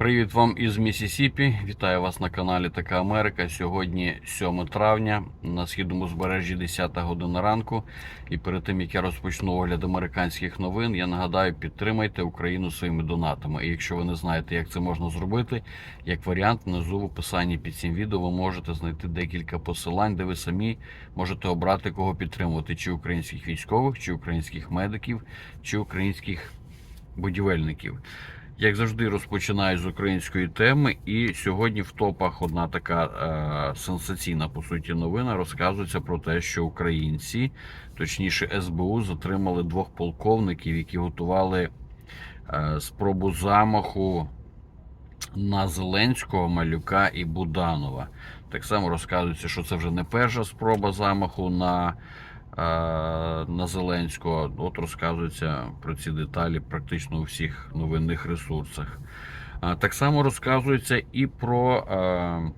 Привіт вам із Місісіпі. Вітаю вас на каналі Така Америка. Сьогодні 7 травня на східному збережжі 10 година ранку. І перед тим як я розпочну огляд американських новин, я нагадаю, підтримайте Україну своїми донатами. І якщо ви не знаєте, як це можна зробити, як варіант, внизу в описанні під цим відео ви можете знайти декілька посилань, де ви самі можете обрати кого підтримувати: чи українських військових, чи українських медиків, чи українських будівельників. Як завжди, розпочинаю з української теми, і сьогодні в топах одна така е, сенсаційна по суті новина розказується про те, що українці, точніше СБУ, затримали двох полковників, які готували е, спробу замаху на Зеленського, Малюка і Буданова. Так само розказується, що це вже не перша спроба замаху на, на Зеленського. От розказується про ці деталі практично у всіх новинних ресурсах. Так само розказується і про е,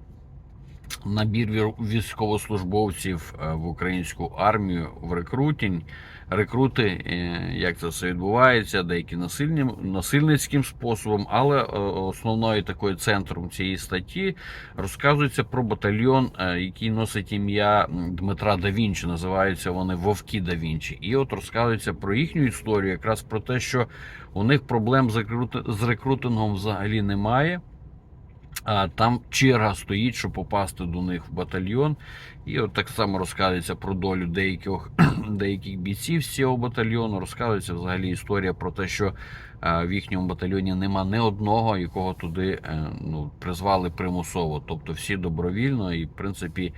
набір військовослужбовців е, в українську армію в рекрутінь. Рекрути, е, як це все відбувається, деякі насильним, насильницьким способом, але е, основною такою центром цієї статті розказується про батальйон, який носить ім'я Дмитра да Вінчі. Називаються вони Вовки да Вінчі. І от розказується про їхню історію, якраз про те, що у них проблем з рекрутингом взагалі немає. А там черга стоїть, щоб попасти до них в батальйон. І от так само розказується про долю деяких, деяких бійців з цього батальйону. Розказується взагалі історія про те, що е, в їхньому батальйоні нема не одного, якого туди е, ну, призвали примусово. Тобто всі добровільно, і в принципі.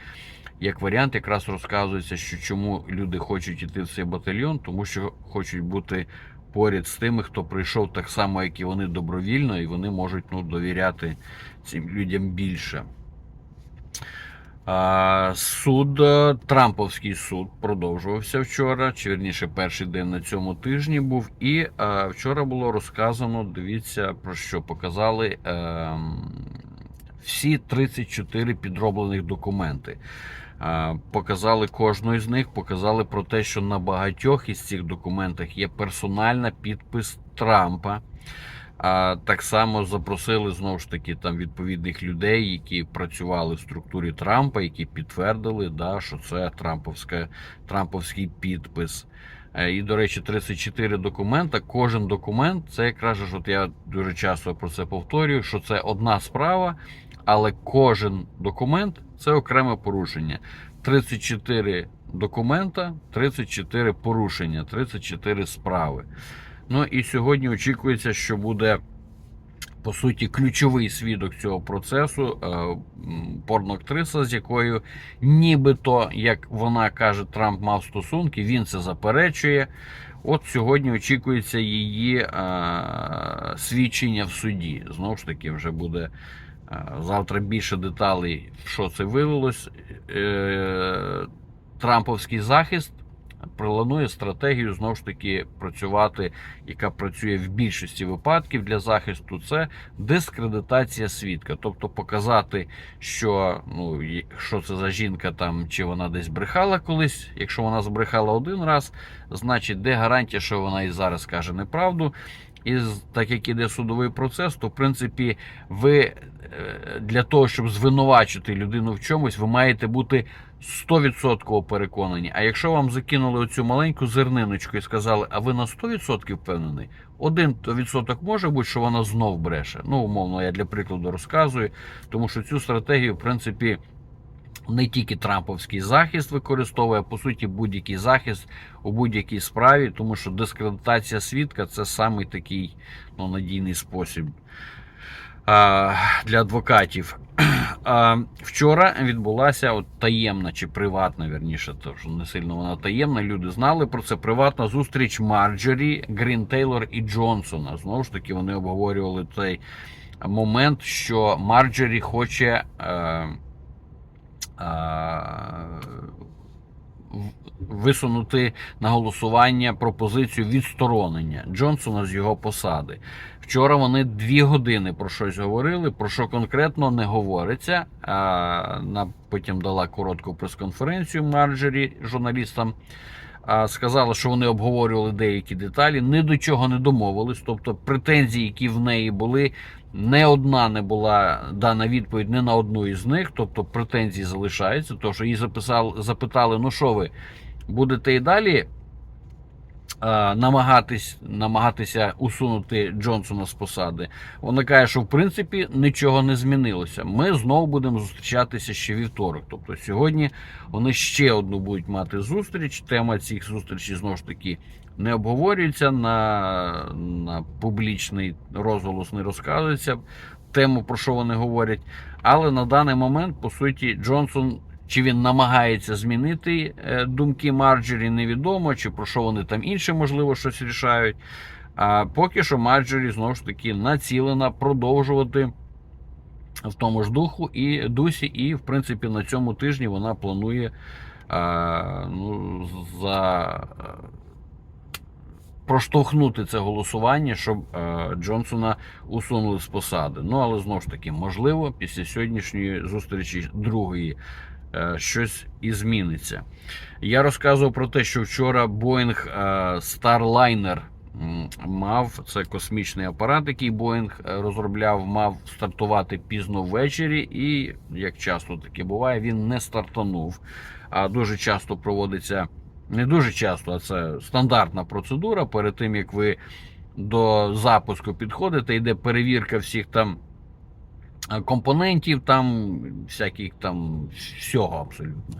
Як варіант, якраз розказується, що чому люди хочуть іти в цей батальйон, тому що хочуть бути поряд з тими, хто прийшов так само, як і вони добровільно, і вони можуть ну, довіряти цим людям більше. Суд, е, Трамповський суд продовжувався вчора, чи вірніше перший день на цьому тижні був. І е, вчора було розказано, дивіться, про що показали е, всі 34 підроблених документи. Показали кожну із них, показали про те, що на багатьох із цих документах є персональна підпис Трампа. А так само запросили знову ж таки там відповідних людей, які працювали в структурі Трампа, які підтвердили, да, що це Трамповська, Трамповський підпис. Е, І, до речі, 34 документа. Кожен документ це якраз от я дуже часто про це повторюю, що це одна справа, але кожен документ це окреме порушення. 34 документа, 34 порушення, 34 справи. Ну і сьогодні очікується, що буде по суті ключовий свідок цього процесу е, порноактриса, з якою нібито, як вона каже, Трамп мав стосунки, він це заперечує. От сьогодні очікується її е, свідчення в суді. Знову ж таки, вже буде завтра більше деталей, що це вилилось. Е, Трамповський захист планує стратегію знову ж таки працювати, яка працює в більшості випадків для захисту. Це дискредитація свідка, тобто показати, що ну що це за жінка там, чи вона десь брехала колись. Якщо вона збрехала один раз, значить де гарантія, що вона і зараз каже неправду. І так як іде судовий процес, то в принципі ви е, для того, щоб звинувачити людину в чомусь, ви маєте бути 100% переконані. А якщо вам закинули оцю маленьку зерниночку і сказали, а ви на 100% впевнений, один відсоток може бути, що вона знов бреше. Ну, умовно, я для прикладу розказую, тому що цю стратегію, в принципі, не тільки Трамповський захист використовує, а по суті, будь-який захист у будь-якій справі, тому що дискредитація свідка це самий такий ну, надійний спосіб а, для адвокатів. А, вчора відбулася от таємна чи приватна, вірніше, то що не сильно вона таємна. Люди знали про це. Приватна зустріч Марджорі, Грін Тейлор і Джонсона. Знову ж таки, вони обговорювали цей момент, що Марджорі хоче. Е, е, висунути на голосування пропозицію відсторонення Джонсона з його посади. Вчора вони дві години про щось говорили, про що конкретно не говориться. А, потім дала коротку прес-конференцію Марджорі журналістам. сказала, що вони обговорювали деякі деталі, ні до чого не домовились. Тобто претензії, які в неї були, не одна не була дана відповідь не на одну із них. Тобто претензії залишаються. Тому що її записали, запитали: ну що ви будете і далі е, намагатись, намагатися усунути Джонсона з посади. Вона каже, що в принципі нічого не змінилося. Ми знову будемо зустрічатися ще вівторок. Тобто сьогодні вони ще одну будуть мати зустріч. Тема цих зустрічей знову ж таки не обговорюється на, на публічний розголос не розказується. Тему про що вони говорять. Але на даний момент, по суті, Джонсон чи він намагається змінити е, думки Марджорі, невідомо, чи про що вони там інше, можливо, щось рішають. А поки що Марджорі знову ж таки націлена продовжувати в тому ж духу і дусі, і в принципі на цьому тижні вона планує а, ну, за проштовхнути це голосування, щоб е, Джонсона усунули з посади. Ну але знову ж таки, можливо, після сьогоднішньої зустрічі другої е, щось і зміниться. Я розказував про те, що вчора Боїнг Starliner мав це космічний апарат, який Боїнг е, розробляв, мав стартувати пізно ввечері, і як часто таке буває, він не стартанув. А дуже часто проводиться не дуже часто, а це стандартна процедура. Перед тим як ви до запуску підходите, йде перевірка всіх там е, компонентів, там всяких там всього абсолютно.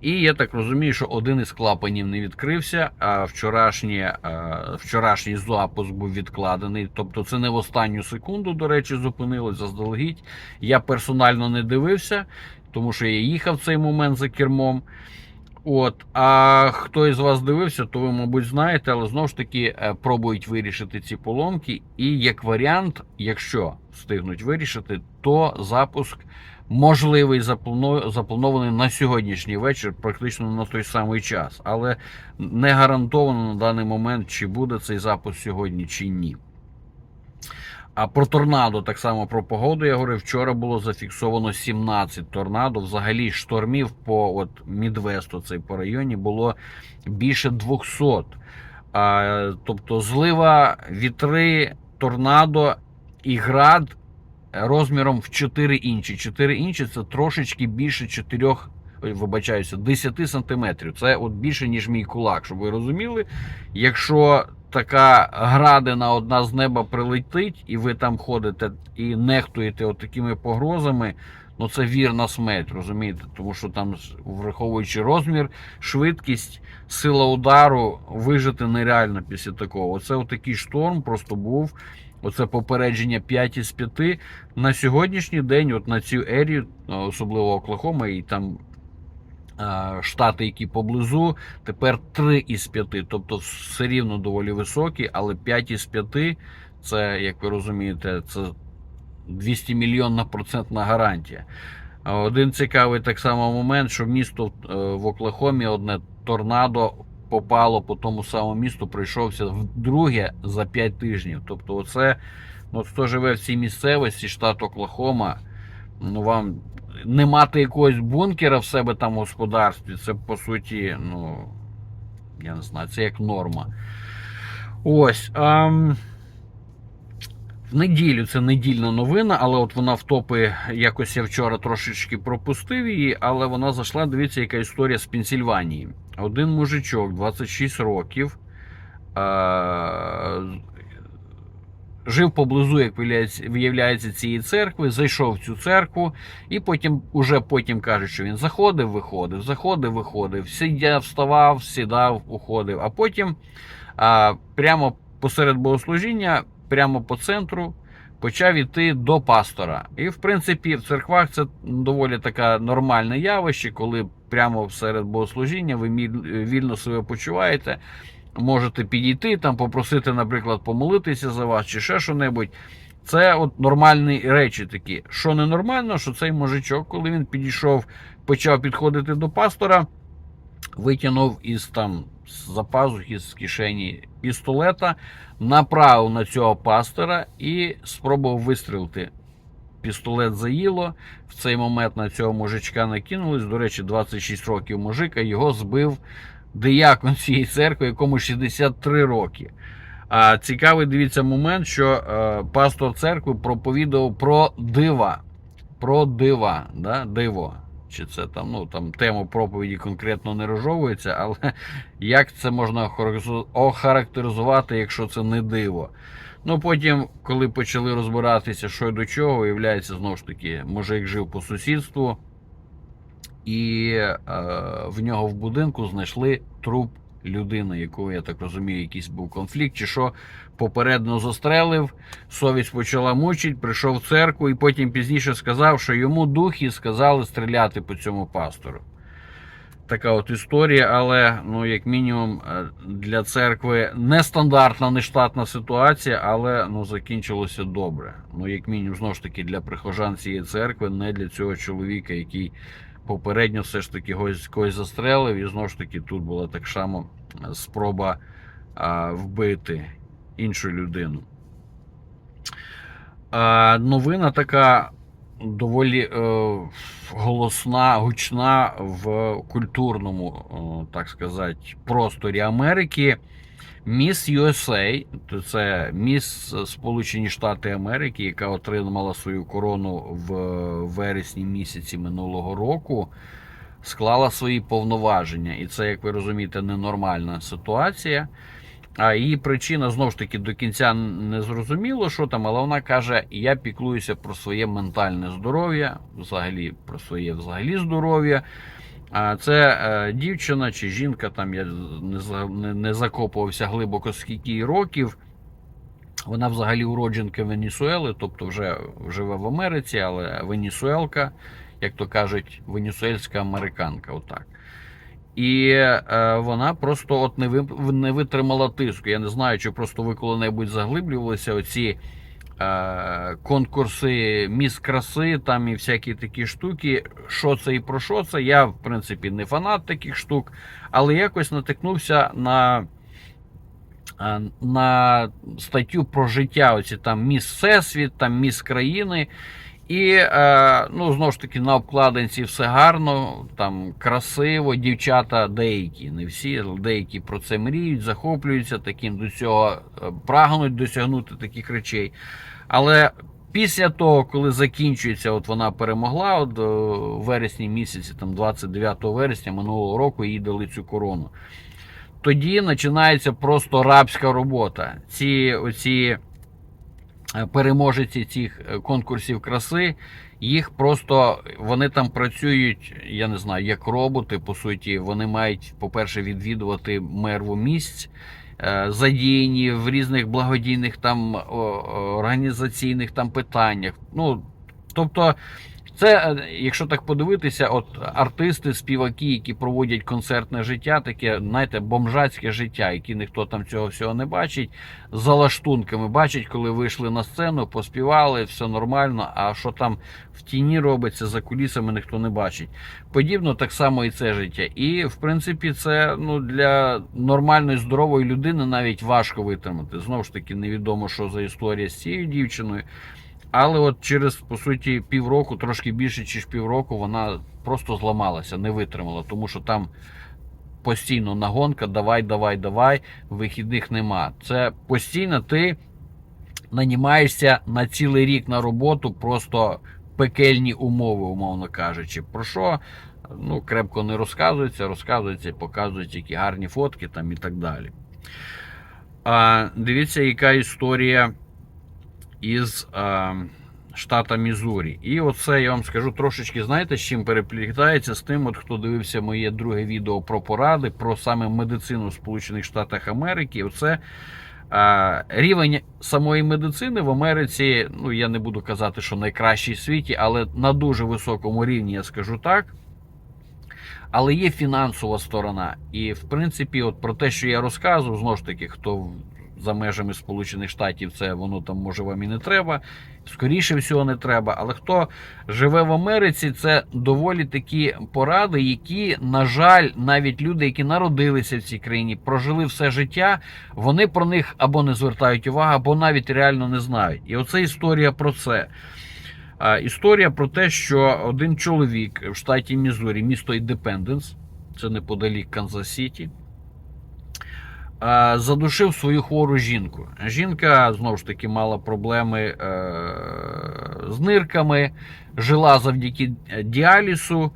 І я так розумію, що один із клапанів не відкрився, а вчорашній, е, вчорашній запуск був відкладений. Тобто це не в останню секунду, до речі, зупинилось заздалегідь. Я персонально не дивився, тому що я їхав в цей момент за кермом. От, а хто із вас дивився, то ви, мабуть, знаєте, але знову ж таки е, пробують вирішити ці поломки. І як варіант, якщо встигнуть вирішити, то запуск можливий запланований на сьогоднішній вечір, практично на той самий час. Але не гарантовано на даний момент, чи буде цей запуск сьогодні, чи ні. А про торнадо, так само про погоду, я говорив, вчора було зафіксовано 17 торнадо. Взагалі штормів по от Мідвесту, цей по районі, було більше 200. А, тобто злива, вітри, торнадо і град розміром в 4 інчі. 4 інчі це трошечки більше 4, ой, вибачаюся, 10 сантиметрів. Це от більше, ніж мій кулак, щоб ви розуміли. Якщо така градина одна з неба прилетить, і ви там ходите і нехтуєте от такими погрозами, ну це вірна смерть, розумієте? Тому що там, враховуючи розмір, швидкість, сила удару, вижити нереально після такого. Оце отакий шторм просто був. Оце попередження 5 із 5. На сьогоднішній день, от на цю ерію, особливо Оклахома, і там штати, які поблизу, тепер 3 із 5. Тобто все рівно доволі високі, але 5 із 5 це, як ви розумієте, це 200 мільйонна процентна гарантія. Один цікавий так само момент, що місто е, в Оклахомі одне торнадо попало по тому самому місту, пройшовся вдруге за 5 тижнів. Тобто, оце, ну, хто живе в цій місцевості, штат Оклахома, ну вам не мати якогось бункера в себе там в господарстві, це по суті, ну, я не знаю, це як норма. Ось. Ам... В неділю це недільна новина, але от вона в топи якось я вчора трошечки пропустив її, але вона зайшла. Дивіться, яка історія з Пенсільванії. Один мужичок, 26 років, е- жив поблизу, як виявляється- цієї церкви, зайшов в цю церкву, і потім, уже потім кажуть, що він заходив, виходив, заходив, виходив, сидяв, вставав, сідав, уходив. А потім а, прямо посеред богослужіння, прямо по центру. Почав іти до пастора. І, в принципі, в церквах це доволі таке нормальне явище, коли прямо серед богослужіння ви вільно себе почуваєте, можете підійти, там, попросити, наприклад, помолитися за вас чи ще що-небудь. Це от нормальні речі такі. Що ненормально, що цей мужичок, коли він підійшов, почав підходити до пастора, витягнув із там з-за пазухи з кишені пістолета, направив на цього пастора і спробував вистрілити. Пістолет заїло. В цей момент на цього мужичка накинулись. До речі, 26 років мужика його збив диякон цієї церкви, якому 63 роки. А цікавий дивіться момент, що е, пастор церкви проповідував про дива. Про дива, да? диво. Чи це там, ну там тема проповіді конкретно не розжовується, але як це можна охарактеризувати, якщо це не диво? Ну потім, коли почали розбиратися, що й до чого, виявляється, знову ж таки, мужик жив по сусідству, і е, в нього в будинку знайшли труп людини, якого, я так розумію, якийсь був конфлікт, чи що попередньо застрелив, совість почала мучить, прийшов в церкву і потім пізніше сказав, що йому духи сказали стріляти по цьому пастору. Така от історія, але ну, як мінімум е, для церкви нестандартна, нештатна ситуація, але ну, закінчилося добре. Ну, як мінімум, знову ж таки, для прихожан цієї церкви, не для цього чоловіка, який попередньо все ж таки когось, застрелив, і знову ж таки тут була так само е, спроба а, вбити іншу людину. А, новина така доволі е, голосна, гучна в культурному, е, так сказати, просторі Америки. Міс USA, це міс Сполучені Штати Америки, яка отримала свою корону в вересні місяці минулого року, склала свої повноваження. І це, як ви розумієте, ненормальна ситуація. А її причина знову ж таки до кінця не зрозуміло, що там, але вона каже: я піклуюся про своє ментальне здоров'я, взагалі про своє взагалі здоров'я. А це е, дівчина чи жінка, там я не, за- не, не закопувався глибоко скільки років. Вона взагалі уродженка Венесуели, тобто вже живе в Америці, але венесуелка, як то кажуть, венесуельська американка. Отак. І е, вона просто от не, ви, не витримала тиску. Я не знаю, чи просто ви коли-небудь заглиблювалися оці конкурси міс краси, там і всякі такі штуки. Що це і про що це? Я, в принципі, не фанат таких штук, але якось натикнувся на. е, На статтю про життя, оці там міс Всесвіт, там міс країни. І е, ну, знову ж таки на обкладинці все гарно, там красиво, дівчата деякі, не всі, але деякі про це мріють, захоплюються таким до цього, е, прагнуть досягнути таких речей. Але після того, коли закінчується, от вона перемогла, от е, в вересні місяці, там 29 вересня минулого року їй дали цю корону. Тоді починається просто рабська робота. Ці оці е, переможеці цих е, конкурсів краси, їх просто вони там працюють, я не знаю, як роботи. По суті, вони мають, по-перше, відвідувати мерву місць, е, задіяні в різних благодійних там організаційних там питаннях. Ну, тобто. Це, е, якщо так подивитися, от артисти, співаки, які проводять концертне життя, таке, знаєте, бомжацьке життя, які ніхто там цього всього не бачить, за лаштунками бачать, коли вийшли на сцену, поспівали, все нормально. А що там в тіні робиться за кулісами, ніхто не бачить. Подібно так само і це життя. І в принципі, це ну для нормальної здорової людини навіть важко витримати. Знову ж таки, невідомо, що за історія з цією дівчиною. Але от через по суті півроку, трошки більше ніж півроку, вона просто зламалася, не витримала, тому що там постійно нагонка, давай, давай, давай, вихідних нема. Це постійно ти нанімаєшся на цілий рік на роботу, просто пекельні умови, умовно кажучи. Про що? Ну, крепко не розказується, розказується, показують які гарні фотки там і так далі. А, дивіться, яка історія із а, штата Мізурі. І оце я вам скажу трошечки, знаєте, з чим переплітається з тим, от хто дивився моє друге відео про поради, про саме медицину в Сполучених Штатах Америки. Оце а, рівень самої медицини в Америці, ну я не буду казати, що найкращий в світі, але на дуже високому рівні, я скажу так. Але є фінансова сторона. І в принципі, от про те, що я розказував, знову ж таки, хто за межами Сполучених Штатів, це воно там може вам і не треба. Скоріше всього, не треба. Але хто живе в Америці, це доволі такі поради, які, на жаль, навіть люди, які народилися в цій країні, прожили все життя, вони про них або не звертають увагу, або навіть реально не знають. І оце історія про це. Історія про те, що один чоловік в штаті Мізурі, місто Індепенденс, це неподалік Канзас Сіті, е, задушив свою хвору жінку. Жінка знову ж таки мала проблеми е, з нирками, жила завдяки діалізу.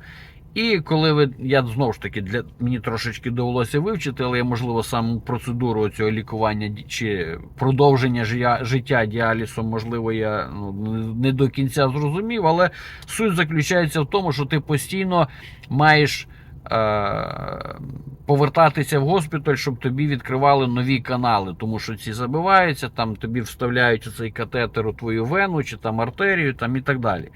І коли ви, я знову ж таки, для мені трошечки довелося вивчити, але я, можливо, саму процедуру цього лікування чи продовження життя, діалізом, можливо, я ну, не- до кінця зрозумів, але суть заключається в тому, що ти постійно маєш е, повертатися в госпіталь, щоб тобі відкривали нові канали, тому що ці забиваються, там тобі вставляють у цей катетер у твою вену чи там артерію, там і так далі.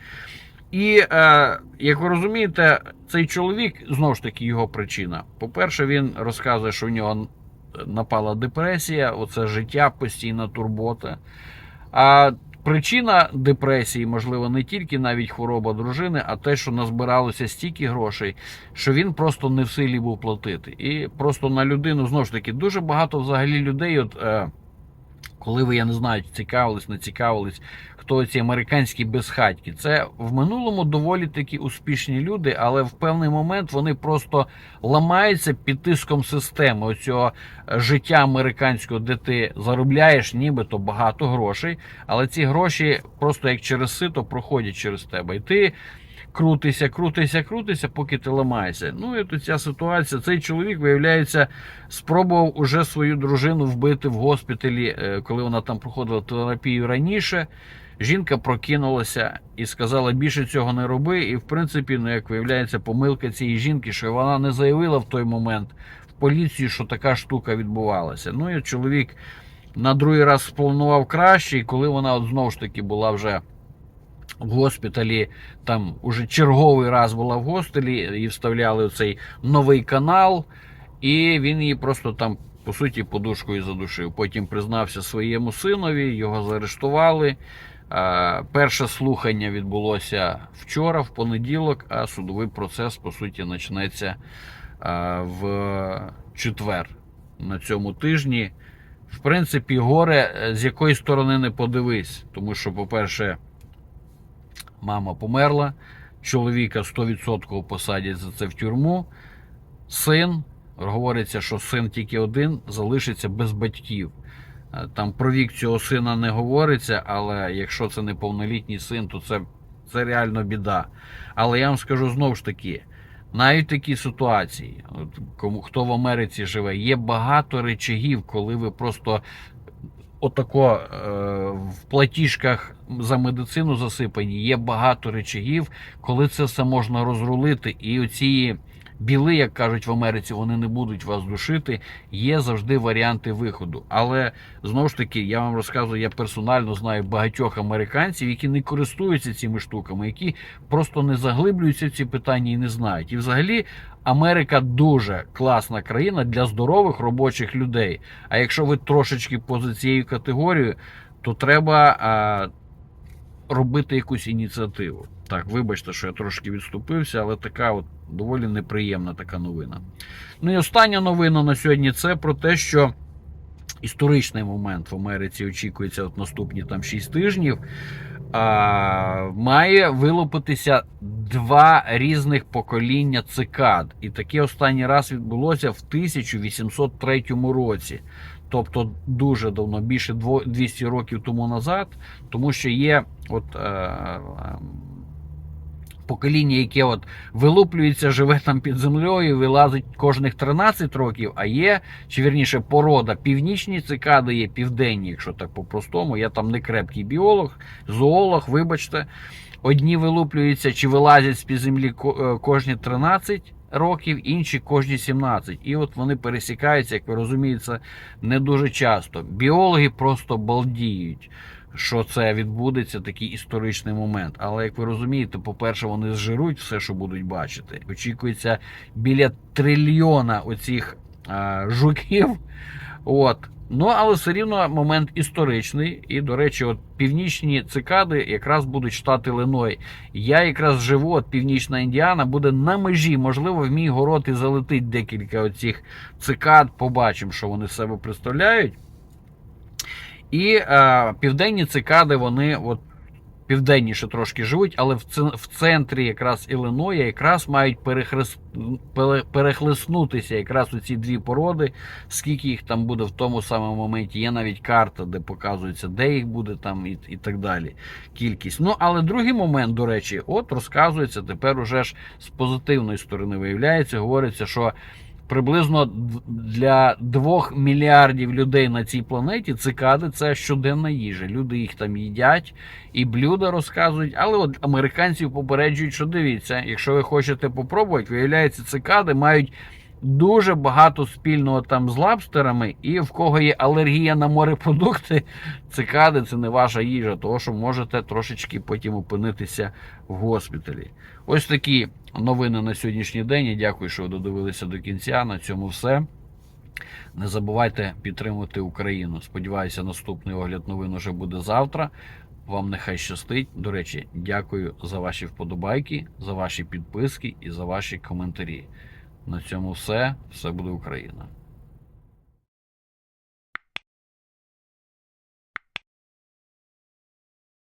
І е, як ви розумієте, цей чоловік знову ж таки його причина. По-перше, він розказує, що в нього напала депресія, оце життя, постійна турбота. А причина депресії, можливо, не тільки навіть хвороба дружини, а те, що назбиралося стільки грошей, що він просто не в силі був платити. І просто на людину знову ж таки дуже багато взагалі людей. От, е, коли ви, я не знаю, цікавились, не цікавились, хто ці американські безхатьки. Це в минулому доволі такі успішні люди, але в певний момент вони просто ламаються під тиском системи оцього е, життя американського, де ти заробляєш нібито багато грошей, але ці гроші просто як через сито проходять через тебе. І ти крутися, крутися, крутися, поки ти ламаєшся. Ну і тут ця ситуація. Цей чоловік, виявляється, спробував уже свою дружину вбити в госпіталі, е, коли вона там проходила терапію раніше. Жінка прокинулася і сказала, більше цього не роби. І в принципі, ну як виявляється, помилка цієї жінки, що вона не заявила в той момент в поліцію, що така штука відбувалася. Ну і чоловік на другий раз спланував краще, і коли вона от знову ж таки була вже в госпіталі, там уже черговий раз була в госпіталі, і вставляли цей новий канал, і він її просто там. По суті, подушкою задушив. Потім признався своєму синові, його заарештували. Е, Перше слухання відбулося вчора, в понеділок, а судовий процес, по суті, почнеться е, в четвер на цьому тижні. В принципі, горе е, з якої сторони не подивись. Тому що, по-перше, мама померла, чоловіка 100% посадять за це в тюрму. Син, говориться, що син тільки один залишиться без батьків. Е, Там про вік цього сина не говориться, але якщо це неповнолітній син, то це, це реально біда. Але я вам скажу знову ж таки. Навіть такі ситуації, от кому хто в Америці живе, є багато речагів, коли ви просто отако е, в платіжках за медицину засипані. Є багато речагів, коли це все можна розрулити, і оці біли, як кажуть в Америці, вони не будуть вас душити. Є завжди варіанти виходу. Але знову ж таки, я вам розказую, я персонально знаю багатьох американців, які не користуються цими штуками, які просто не заглиблюються в ці питання і не знають. І взагалі. Америка дуже класна країна для здорових робочих людей. А якщо ви трошечки поза цією категорією, то треба а, робити якусь ініціативу. Так, вибачте, що я трошки відступився, але така от доволі неприємна така новина. Ну і остання новина на сьогодні це про те, що історичний момент в Америці очікується от наступні там 6 тижнів. А, має вилупитися два різних покоління цикад. І таке останній раз відбулося в 1803 році. Тобто дуже давно, більше 200 років тому назад, тому що є от. Е, е, Покоління, яке от вилуплюється, живе там під землею, вилазить кожних 13 років, а є, чи вірніше, порода північні цикади, є південні, якщо так по-простому. Я там не крепкий біолог, зоолог, вибачте. Одні вилуплюються чи вилазять з під землі е, кожні 13 років, інші кожні 17. І от вони пересікаються, як ви розумієте, не дуже часто. Біологи просто балдіють що це відбудеться такий історичний момент. Але як ви розумієте, по-перше, вони зжируть все, що будуть бачити. Очікується біля трильйона оцих а, жуків. От. Ну, але все рівно момент історичний. І, до речі, от північні цикади якраз будуть штат Іллиной. Я якраз живу, от північна Індіана буде на межі. Можливо, в мій город і залетить декілька оцих цикад. Побачимо, що вони з себе представляють. І е, південні цикади, вони от південніше трошки живуть, але в, в центрі якраз Іллиноя якраз мають перехрест, пере- перехлеснутися якраз у ці дві породи. Скільки їх там буде в тому самому моменті? Є навіть карта, де показується, де їх буде там і, і так далі. Кількість. Ну але другий момент, до речі, от розказується тепер уже ж з позитивної сторони виявляється, говориться, що. Приблизно для 2 мільярдів людей на цій планеті цикади це щоденна їжа. Люди їх там їдять і блюда розказують. Але от американців попереджують, що дивіться, якщо ви хочете попробувати, виявляється, цикади мають дуже багато спільного там з лабстерами, і в кого є алергія на морепродукти, цикади це не ваша їжа, того що можете трошечки потім опинитися в госпіталі. Ось такі новини на сьогоднішній день. Я дякую, що ви додивилися до кінця. На цьому все. Не забувайте підтримувати Україну. Сподіваюся, наступний огляд новин уже буде завтра. Вам нехай щастить. До речі, дякую за ваші вподобайки, за ваші підписки і за ваші коментарі. На цьому все. Все буде Україна.